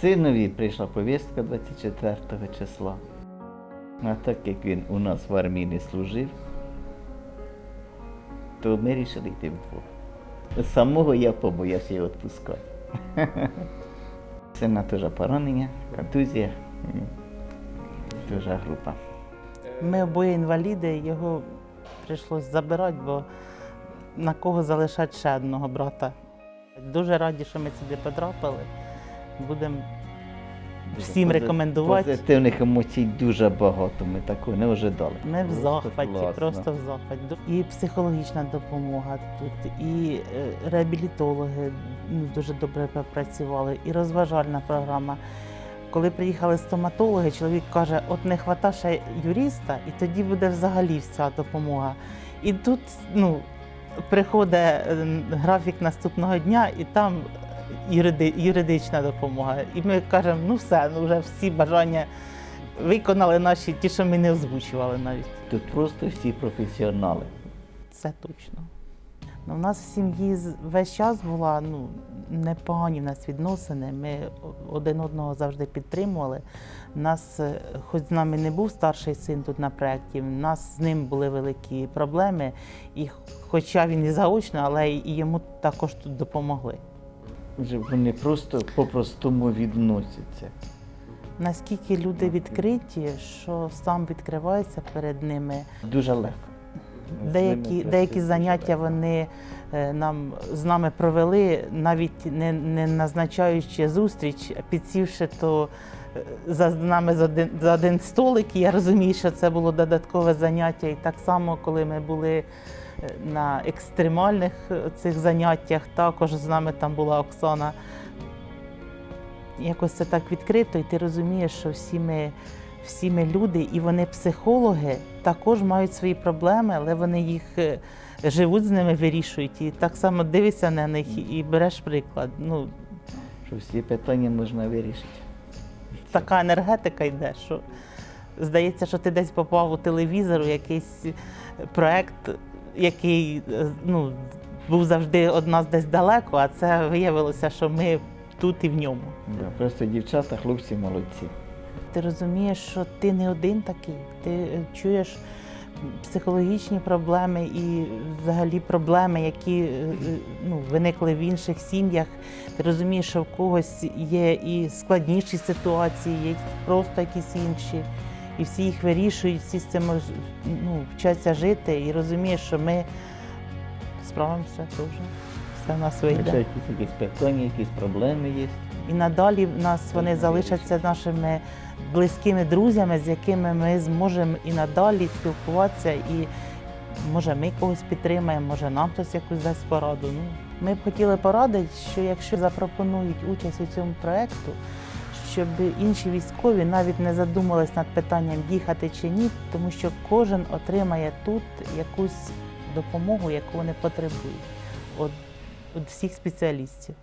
Синові прийшла повістка 24 числа. А так як він у нас в армії не служив, то ми вирішили йти вдвох. Самого я побоявся його відпускати. Сина теж поранення, контузія. Теж група. Ми обоє інваліди, його прийшлось забирати, бо на кого залишати ще одного брата. Дуже раді, що ми сюди потрапили. Будемо всім рекомендувати. Позитивних емоцій дуже багато, ми такого не ожидали. Ми в захваті, класно. просто в захваті. І психологічна допомога тут, і е, реабілітологи дуже добре попрацювали, і розважальна програма. Коли приїхали стоматологи, чоловік каже, от не хвата ще юриста, і тоді буде взагалі вся допомога. І тут ну, приходить е, графік наступного дня, і там юридична допомога. І ми кажемо, ну все, ну вже всі бажання виконали наші, ті, що ми не озвучували навіть. Тут просто всі професіонали. Це точно. Ну, у нас в сім'ї весь час була ну, непогані в нас відносини. Ми один одного завжди підтримували. Нас, е, хоч з нами не був старший син тут на проєкті, у нас з ним були великі проблеми. І хоча він і заочно, але і йому також тут допомогли. Вже Вони просто по-простому відносяться. Наскільки люди відкриті, що сам відкривається перед ними. Дуже легко. Деякі, деякі заняття вони е, нам з нами провели, навіть не, не назначаючи зустріч, підсівши то е, за нами за один, за один столик. І я розумію, що це було додаткове заняття. І так само, коли ми були е, на екстремальних цих заняттях, також з нами там була Оксана. Якось це так відкрито, і ти розумієш, що всі ми, всі ми люди, і вони психологи також мають свої проблеми, але вони їх е, живуть з ними, вирішують. І так само дивишся на них і береш приклад. Ну, Що всі питання можна вирішити. така енергетика йде, що здається, що ти десь попав у телевізор, у якийсь проект, який е, ну, був завжди від нас десь далеко, а це виявилося, що ми тут і в ньому. Да, просто дівчата, хлопці молодці. Ти розумієш, що ти не один такий. Ти е, чуєш психологічні проблеми і взагалі проблеми, які е, е, ну, виникли в інших сім'ях. Ти розумієш, що в когось є і складніші ситуації, є просто якісь інші. І всі їх вирішують, всі з цим ну, вчаться жити і розумієш, що ми справимося дуже. Все в нас вийде. Якісь, якісь питання, якісь проблеми є. І надалі в нас вони залишаться нашими близькими друзями, з якими ми зможемо і надалі спілкуватися, і може ми когось підтримаємо, може нам хтось якусь дасть пораду. Ну, ми б хотіли порадити, що якщо запропонують участь у цьому проєкту, щоб інші військові навіть не задумались над питанням їхати чи ні, тому що кожен отримає тут якусь допомогу, яку вони потребують від, всіх спеціалістів.